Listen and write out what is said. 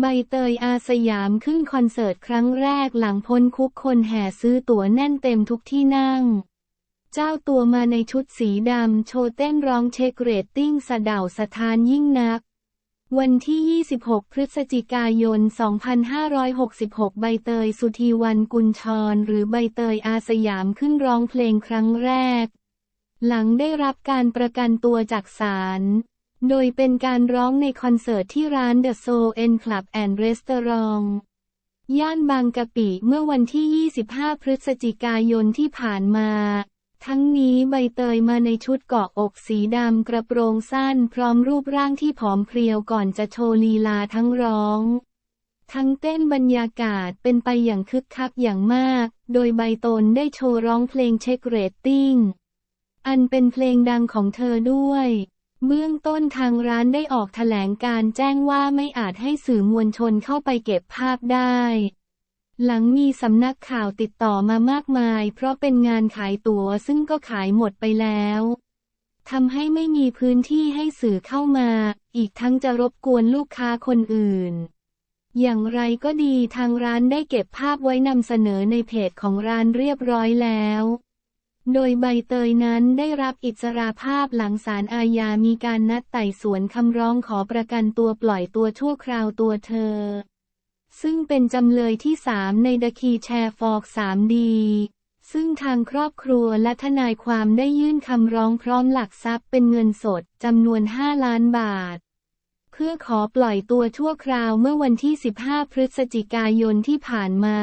ใบเตยอาสยามขึ้นคอนเสิร์ตครั้งแรกหลังพ้นคุกคนแห่ซื้อตั๋วแน่นเต็มทุกที่นั่ง เจ้าตัวมาในชุดสีดำโชว์เต้นร้องเช็คเรตติ้งสะเดาสะทานยิ่งนัก วันที่ 26 พฤศจิกายน 2566 ใบเตยสุธีวันกุลชร หรือใบเตยอาสยามขึ้นร้องเพลงครั้งแรก หลังได้รับการประกันตัวจากศาล โดยเป็นการร้องในคอนเสิร์ตที่ร้าน The Soul and Club and Restaurant ย่านบางกะปิเมื่อวันที่ 25 พฤศจิกายนที่ผ่านมา ทั้งนี้ใบเตยมาในชุดเกาะอกสีดำกระโปรงสั้นพร้อมรูปร่างที่ผอมเพรียวก่อนจะโชว์ลีลาทั้งร้อง ทั้งเต้นบรรยากาศเป็นไปอย่างคึกคักอย่างมาก โดยใบตนได้โชว์ร้องเพลงเช็คเรตติ้ง อันเป็นเพลงดังของเธอด้วย เบื้องต้นทางร้านได้ออกแถลงการแจ้งว่าไม่อาจให้สื่อมวลชนเข้าไปเก็บภาพได้ หลังมีสำนักข่าวติดต่อมามากมาย เพราะเป็นงานขายตั๋วซึ่งก็ขายหมดไปแล้วทำให้ไม่มีพื้นที่ให้สื่อเข้ามา อีกทั้งจะรบกวนลูกค้าคนอื่น อย่างไรก็ดีทางร้านได้เก็บภาพไว้นำเสนอในเพจของร้านเรียบร้อยแล้ว โดยใบเตยนั้นได้รับอิสราภาพหลังศาลอาญามีการนัดไต่สวนคำร้องขอประกันตัวปล่อยตัวชั่วคราวตัวเธอ ซึ่งเป็นจำเลยที่สามในดคีแชร์ฟอก 3D ซึ่งทางครอบครัวและทนายความได้ยื่นคำร้องพร้อมหลักทรัพย์เป็นเงินสดจำนวน 5 ล้านบาท เพื่อขอปล่อยตัวชั่วคราวเมื่อวันที่ 15 พฤศจิกายนที่ผ่านมา